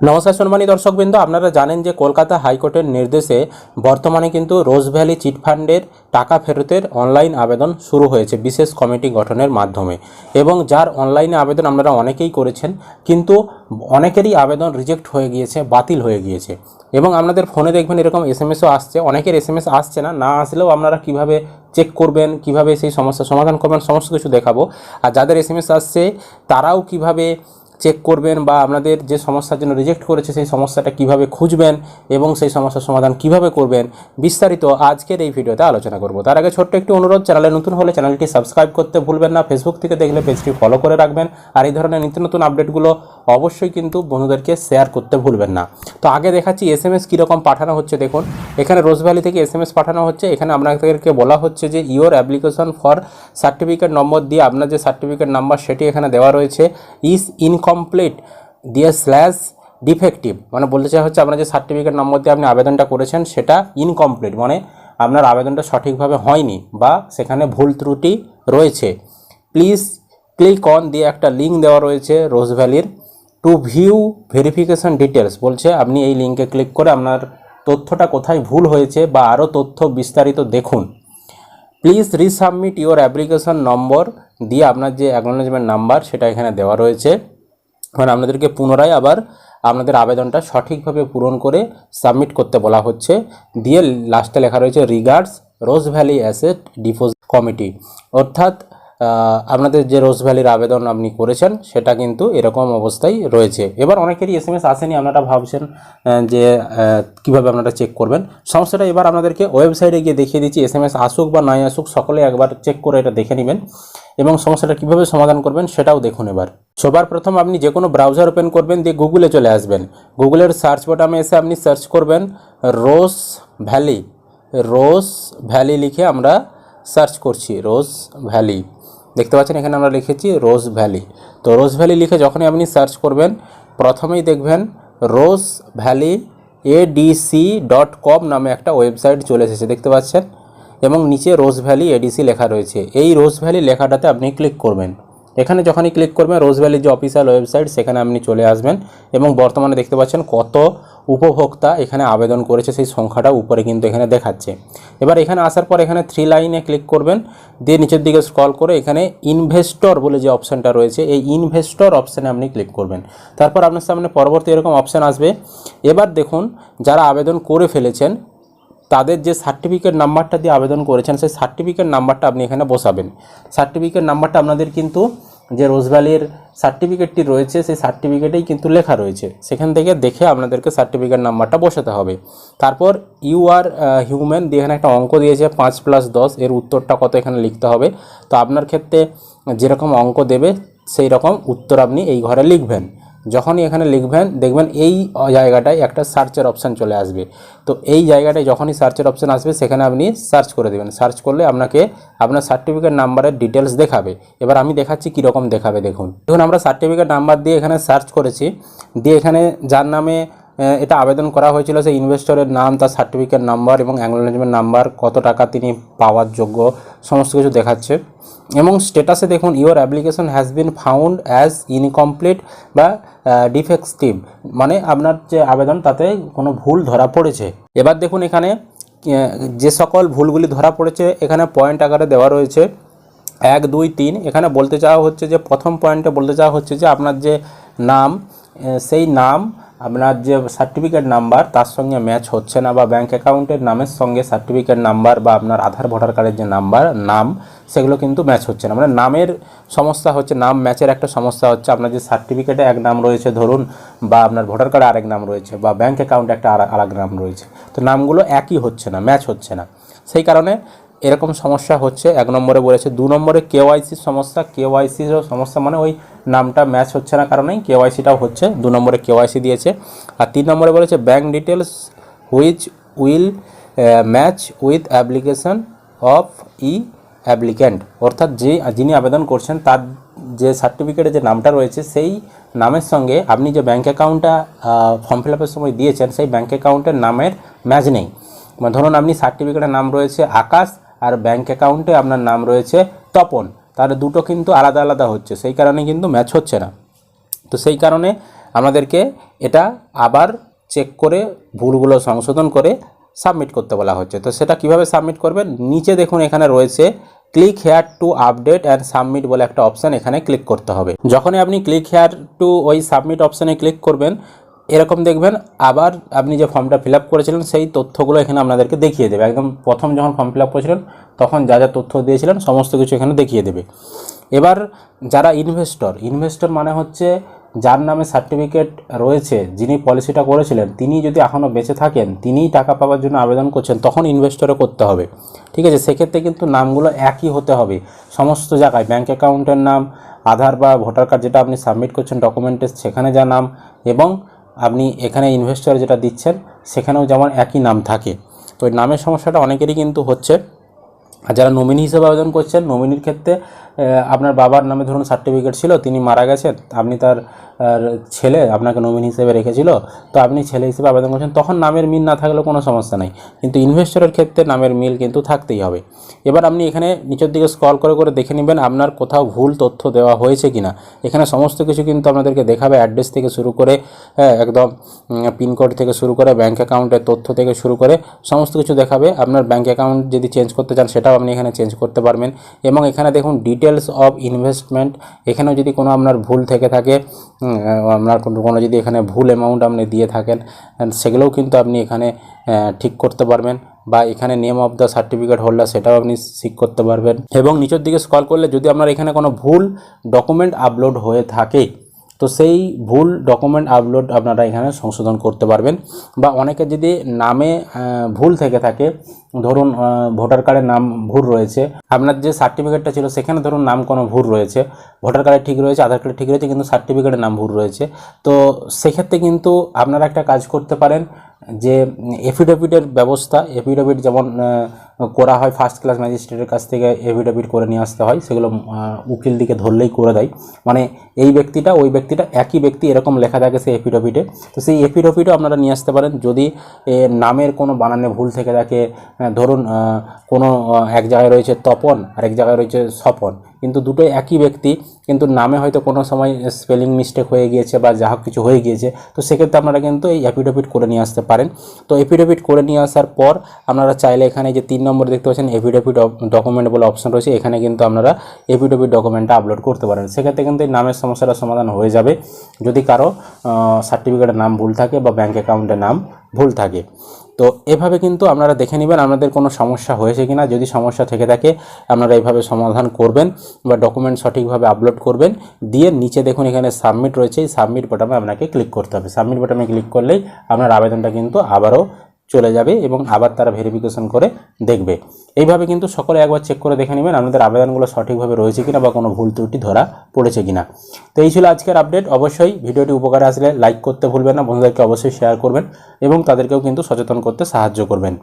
নমস্কার সম্মানী দর্শকবৃন্দ, আপনারা জানেন যে কলকাতা হাইকোর্টের নির্দেশে বর্তমানে কিন্তু রোজ ভ্যালি চিটফান্ডের টাকা ফেরতের অনলাইন আবেদন শুরু হয়েছে, বিশেষ কমিটি গঠনের মাধ্যমে। এবং যার অনলাইনে আবেদন আপনারা অনেকেই করেছেন, কিন্তু অনেকেরই আবেদন রিজেক্ট হয়ে গিয়েছে, বাতিল হয়ে গিয়েছে। এবং আপনাদের ফোনে দেখবেন এরকম এস এম এসও আসছে, অনেকের এস এম এস আসছে না না আসলেও আপনারা কীভাবে চেক করবেন, কীভাবে সেই সমস্যার সমাধান করবেন, সমস্ত কিছু দেখাবো। আর যাদের এস এম এস আসছে, তারাও কীভাবে চেক করবেন বা আপনাদের যে সমস্যার জন্য রিজেক্ট করেছে, সেই সমস্যাটা কীভাবে খুঁজবেন এবং সেই সমস্যার সমাধান কীভাবে করবেন, বিস্তারিত আজকের এই ভিডিওতে আলোচনা করব। তার আগে ছোট্ট একটি অনুরোধ, চ্যানেলে নতুন হলে চ্যানেলটি সাবস্ক্রাইব করতে ভুলবেন না, ফেসবুক থেকে দেখলে পেজটি ফলো করে রাখবেন, আর এই ধরনের নিত্য নতুন আপডেটগুলো অবশ্যই কিন্তু বন্ধুদেরকে শেয়ার করতে ভুলবেন না। তো আগে দেখাচ্ছি এস এম এস কীরকম পাঠানো হচ্ছে, দেখুন। এখানে রোজভ্যালি থেকে এস এম এস পাঠানো হচ্ছে। এখানে আপনাদেরকে বলা হচ্ছে যে your application for certificate number দিয়ে আপনার যে সার্টিফিকেট নাম্বার সেটি এখানে দেওয়া রয়েছে। ইজ ইনকমপ্লিট দিয়ে স্ল্যাশ ডিফেক্টিভ মানে বলতে চাই হচ্ছে আপনার যে সার্টিফিকেট নম্বর দিয়ে আপনি আবেদনটা করেছেন, সেটা ইনকমপ্লিট মানে আপনার আবেদনটা সঠিকভাবে হয়নি বা সেখানে ভুল ত্রুটি রয়েছে। প্লিজ ক্লিক অন দিয়ে একটা লিঙ্ক দেওয়া রয়েছে রোজ ভ্যালির টু ভিউ ভেরিফিকেশন ডিটেলস বলছে, আপনি এই লিঙ্কে ক্লিক করে আপনার তথ্যটা কোথায় ভুল হয়েছে বা আরও তথ্য বিস্তারিত দেখুন। Please resubmit your application number দিয়ে আপনার যে অ্যাকনোলেজমেন্ট নাম্বার সেটা এখানে দেওয়া রয়েছে। মানে আপনাদেরকে পুনরায় আবার আপনাদের আবেদনটা সঠিকভাবে পূরণ করে সাবমিট করতে বলা হচ্ছে। দিয়ে লাস্টে লেখা রয়েছে, regards Rose Valley asset deposit committee. অর্থাৎ আপনাদের যে রোজ ভ্যালির আবেদন আপনি করেছেন, সেটা কিন্তু এরকম অবস্থায় রয়েছে। এবার অনেকেরই এস এম এস আসেনি, আপনারা ভাবছেন যে কীভাবে আপনারা চেক করবেন। সমস্যাটা এবার আপনাদেরকে ওয়েবসাইটে গিয়ে দেখিয়ে দিচ্ছি এস এম এস আসুক বা নাই আসুক, সকলে একবার চেক করে এটা দেখে নেবেন এবং সমস্যাটা কীভাবে সমাধান করবেন সেটাও দেখুন এবার। সবার প্রথম আপনি যে কোনো ব্রাউজার ওপেন করবেন, দিয়ে গুগলে চলে আসবেন। গুগলের সার্চ বাটনে এসে আপনি সার্চ করবেন রোজ ভ্যালি। রোজ ভ্যালি লিখে আমরা সার্চ করছি, রোজ ভ্যালি। দেখতে পাচ্ছেন এখানে আমরা লিখেছি রোজ ভ্যালি। তো রোজ ভ্যালি লিখে যখনই আপনি সার্চ করবেন, প্রথমেই দেখবেন Rose Valley ADC dot com নামে একটা ওয়েবসাইট চলে এসেছে, দেখতে পাচ্ছেন? এবং নিচে রোজ ভ্যালি এডিসি লেখা রয়েছে। এই রোজ ভ্যালি লেখাটাতে আপনি ক্লিক করবেন। এখানে যখনই ক্লিক করবেন রোজ ভ্যালির যে অফিসিয়াল ওয়েবসাইট সেখানে আপনি চলে আসবেন এবং বর্তমানে দেখতে পাচ্ছেন কত উপভোক্তা এখানে আবেদন করেছে, সেই সংখ্যাটা উপরে কিন্তু এখানে দেখাচ্ছে। এবার এখানে আসার পর এখানে থ্রি লাইনে ক্লিক করবেন, দিয়ে নিচের দিকে স্ক্রল করে এখানে ইনভেস্টর বলে যে অপশানটা রয়েছে, এই ইনভেস্টর অপশানে আপনি ক্লিক করবেন। তারপর আপনার সামনে পরবর্তী এরকম অপশান আসবে। এবার দেখুন, যারা আবেদন করে ফেলেছেন, তাদের যে সার্টিফিকেট নাম্বারটা দিয়ে আবেদন করেছেন, সেই সার্টিফিকেট নাম্বারটা আপনি এখানে বসাবেন। সার্টিফিকেট নাম্বারটা আপনাদের কিন্তু যে রোজভ্যালির সার্টিফিকেটটি রয়েছে, সেই সার্টিফিকেটেই কিন্তু লেখা রয়েছে। সেখান থেকে দেখে আপনাদেরকে সার্টিফিকেট নাম্বারটা বসাতে হবে। তারপর ইউ আর হিউম্যান দিয়ে এখানে একটা অঙ্ক দিয়েছে, পাঁচ প্লাস দশ, এর উত্তরটা কত এখানে লিখতে হবে। তো আপনার ক্ষেত্রে যেরকম অঙ্ক দেবে সেই রকম উত্তর আপনি এই ঘরে লিখবেন। যখনই এখানে লিখবেন, দেখবেন এই জায়গাটায় একটা সার্চের অপশান চলে আসবে। তো এই জায়গাটায় যখনই সার্চের অপশান আসবে, সেখানে আপনি সার্চ করে দেবেন। সার্চ করলে আপনাকে আপনার সার্টিফিকেট নাম্বারের ডিটেলস দেখাবে। এবার আমি দেখাচ্ছি কীরকম দেখাবে, দেখুন। দেখুন, আমরা সার্টিফিকেট নাম্বার দিয়ে এখানে সার্চ করেছি। দিয়ে এখানে যার নামে এটা আবেদন করা হয়েছিল সেই ইনভেস্টরের নাম, তার সার্টিফিকেট নাম্বার এবং অ্যাকনোলেজমেন্ট নাম্বার কত টাকা তিনি পাওয়ার যোগ্য, সমস্ত কিছু দেখাচ্ছে। এবং স্টেটাসে দেখুন your application has been found as incomplete বা ডিফেক্টিভ মানে আপনার যে আবেদন, তাতে কোনো ভুল ধরা পড়েছে। এবার দেখুন এখানে যে সকল ভুলগুলি ধরা পড়েছে, এখানে পয়েন্ট আকারে দেওয়া রয়েছে। এক, দুই, তিন, এখানে বলতে চাওয়া হচ্ছে যে, প্রথম পয়েন্টে বলতে চাওয়া হচ্ছে যে, আপনার যে নাম সেই নাম আপনার যে সার্টিফিকেট নাম্বার তার সঙ্গে ম্যাচ হচ্ছে না, বা ব্যাঙ্ক অ্যাকাউন্টের নামের সঙ্গে সার্টিফিকেট নাম্বার বা আপনার আধার ভোটার কার্ডের যে নাম্বার নাম, সেগুলো কিন্তু ম্যাচ হচ্ছে না। মানে নামের সমস্যা হচ্ছে, নাম ম্যাচের একটা সমস্যা হচ্ছে, আপনার যে সার্টিফিকেটে এক নাম রয়েছে, ধরুন, বা আপনার ভোটার কার্ডে আরেক নাম রয়েছে, বা ব্যাঙ্ক অ্যাকাউন্টে একটা আলাদা নাম রয়েছে। তো নামগুলো একই হচ্ছে না ম্যাচ হচ্ছে না। সেই কারণে এরকম সমস্যা হচ্ছে। এক নম্বরে বলেছে, দু নম্বরে কেওয়াইসির সমস্যা। কেওয়াইসিরও সমস্যা মানে ওই নামটা ম্যাচ হচ্ছে না কারণেই কেওয়াইসিটাও হচ্ছে, দু নম্বরে কেওয়াইসি দিয়েছে। আর তিন নম্বরে বলেছে bank details which will match with application of the applicant অর্থাৎ যে, যিনি আবেদন করছেন, তার যে সার্টিফিকেটে যে নামটা রয়েছে, সেই নামের সঙ্গে আপনি যে ব্যাঙ্ক অ্যাকাউন্টটা ফর্ম ফিল আপের সময় দিয়েছেন, সেই ব্যাঙ্ক অ্যাকাউন্টের নামের ম্যাচ নেই। মানে ধরুন, আপনি সার্টিফিকেটের নাম রয়েছে, আকাশ আর ব্যাঙ্ক অ্যাকাউন্টে আপনার নাম রয়েছে তপন। তাহলে দুটো কিন্তু আলাদা আলাদা হচ্ছে, সেই কারণে কিন্তু ম্যাচ হচ্ছে না। তো সেই কারণে আমাদেরকে এটা আবার চেক করে ভুলগুলো সংশোধন করে সাবমিট করতে বলা হচ্ছে। তো সেটা কীভাবে সাবমিট করবেন? নিচে দেখুন এখানে রয়েছে click here to update and submit বলে একটা অপশান এখানে ক্লিক করতে হবে। যখনই আপনি ক্লিক হেয়ার টু ওই সাবমিট অপশানে ক্লিক করবেন এরকম দেখবেন, আবার আপনি যে ফর্মটা ফিল করেছিলেন, সেই তথ্যগুলো এখানে আপনাদেরকে দেখিয়ে দেবে। একদম প্রথম যখন ফর্ম ফিল করেছিলেন, তখন যা যা তথ্য দিয়েছিলেন, সমস্ত কিছু এখানে দেখিয়ে দেবে। এবার যারা ইনভেস্টর ইনভেস্টর মানে হচ্ছে যার নামে সার্টিফিকেট রয়েছে, যিনি পলিসিটা করেছিলেন, তিনি যদি এখনও বেঁচে থাকেন, তিনিই টাকা পাওয়ার জন্য আবেদন করছেন, তখন ইনভেস্টরে করতে হবে। ঠিক আছে? সেক্ষেত্রে কিন্তু নামগুলো একই হতে হবে। সমস্ত জায়গায় ব্যাঙ্ক অ্যাকাউন্টের নাম, আধার বা ভোটার কার্ড যেটা আপনি সাবমিট করছেন ডকুমেন্টে সেখানে যা নাম এবং আপনি এখানে ইনভেস্টর যেটা দিচ্ছেন, সেখানেও যেমন একই নাম থাকে। তো নামের সমস্যাটা অনেকেরই কিন্তু হচ্ছে। আর যারা নমিনি হিসেবে আবেদন করছেন নমিনির ক্ষেত্রে আপনার বাবার নামে ধরুন সার্টিফিকেট ছিল তিনি মারা গেছেন আপনি তার ছেলে আপনাকে নমিনি হিসেবে রেখেছিল তো আপনি ছেলে হিসেবে আবেদন করছেন তখন নামের মিল না থাকলেও কোনো সমস্যা নাই। কিন্তু ইনভেস্টরের ক্ষেত্রে নামের মিল কিন্তু থাকতেই হবে। এবার আপনি এখানে নিচের দিকে স্ক্রল করে করে দেখে নেবেন আপনার কোথাও ভুল তথ্য দেওয়া হয়েছে কিনা। এখানে সমস্ত কিছু কিন্তু আপনাদেরকে দেখাবে অ্যাড্রেস থেকে শুরু করে হ্যাঁ, একদম পিনকোড থেকে শুরু করে ব্যাঙ্ক অ্যাকাউন্টের তথ্য থেকে শুরু করে সমস্ত কিছু দেখাবে। আপনার ব্যাঙ্ক অ্যাকাউন্ট যদি চেঞ্জ করতে চান সেটাও আপনি এখানে চেঞ্জ করতে পারবেন। এবং এখানে দেখুন ডিটেলস অফ ইনভেস্টমেন্ট এখানেও যদি কোনো আপনার ভুল থেকে থাকে আপনার কোনো কোনো যদি এখানে ভুল অ্যামাউন্ট আপনি দিয়ে থাকেন সেগুলোও কিন্তু আপনি এখানে ঠিক করতে পারবেন বা এখানে name of the certificate holder সেটাও আপনি ঠিক করতে পারবেন। এবং নিচের দিকে স্কল করলে যদি আপনার এখানে কোনো ভুল ডকুমেন্ট আপলোড হয়ে থাকে তো সেই ভুল ডকুমেন্ট আপলোড আপনারা এখানে সংশোধন করতে পারবেন বা অনেকে যদি নামে ভুল থেকে থাকে, ধরুন ভোটার কার্ডের নাম ভুল রয়েছে, আপনার যে সার্টিফিকেটটা ছিল সেখানে ধরুন নাম কোনো ভুল রয়েছে ভোটার কার্ডে ঠিক রয়েছে, আধার কার্ডে ঠিক রয়েছে, কিন্তু সার্টিফিকেটের নাম ভুল রয়েছে, তো সেক্ষেত্রে কিন্তু আপনারা একটা কাজ করতে পারেন যে এফিডেভিটের ব্যবস্থা এফিডেভিট যেমন করা হয় ফার্স্ট ক্লাস ম্যাজিস্ট্রেটের কাছ থেকে এফিডেভিট করে নিয়ে আসতে হয়। সেগুলো উকিল দিকে ধরলেই করে দেয়। মানে এই ব্যক্তিটা, ওই ব্যক্তিটা একই ব্যক্তি এরকম লেখা থাকে সেই এফিডেভিটে তো সেই এফিডেভিটও আপনারা নিয়ে আসতে পারেন। যদি নামের কোনো বানানে ভুল থেকে থাকে ধরুন কোনো এক জায়গায় রয়েছে তপন আর এক জায়গায় রয়েছে স্বপন কিন্তু দুটোই একই ব্যক্তি, কিন্তু নামে হয়তো কোনো সময় স্পেলিং মিস্টেক হয়ে গিয়েছে বা যা কিছু হয়ে গিয়েছে। তো সেক্ষেত্রে আপনারা কিন্তু এই অ্যাফিডেভিট করে নিয়ে আসতে পারেন। তো এফিডেভিট করে নিয়ে আসার পর আপনারা চাইলে এখানে যে তিন নম্বর দেখতে পাচ্ছেন এফিডেভিট ডকুমেন্ট বলে অপশন রয়েছে। এখানে কিন্তু আপনারা এফিডেভিট ডকুমেন্টটা আপলোড করতে পারেন। সেক্ষেত্রে কিন্তু এই নামের সমস্যাটা সমাধান হয়ে যাবে। যদি কারও সার্টিফিকেটের নাম ভুল থাকে বা ব্যাঙ্ক অ্যাকাউন্টের নাম ভুল থাকে। তো এভাবে কিন্তু আপনারা দেখে নেবেন আপনাদের কোনো সমস্যা হয়েছে কি না যদি সমস্যা থেকে থাকে, আপনারা এইভাবে সমাধান করবেন বা ডকুমেন্ট সঠিকভাবে আপলোড করবেন। দিয়ে নিচে দেখুন এখানে সাবমিট রয়েছে। এই সাবমিট বাটনে আপনাকে ক্লিক করতে হবে। সাবমিট বাটনে ক্লিক করলেই আপনার আবেদনটা কিন্তু আবারও চলে যাবে এবং আবার তারা ভেরিফিকেশন করে দেখবে। এইভাবে কিন্তু সকলে একবার চেক করে দেখে নেবেন আপনাদের আবেদনগুলো সঠিকভাবে রয়েছে কিনা বা কোনো ভুল ত্রুটি ধরা পড়েছে কিনা। তো এই ছিল আজকের আপডেট অবশ্যই ভিডিওটি উপকারে আসলে লাইক করতে ভুলবেন না। বন্ধুদেরকে অবশ্যই শেয়ার করবেন এবং তাদেরকেও কিন্তু সচেতন করতে সাহায্য করবেন।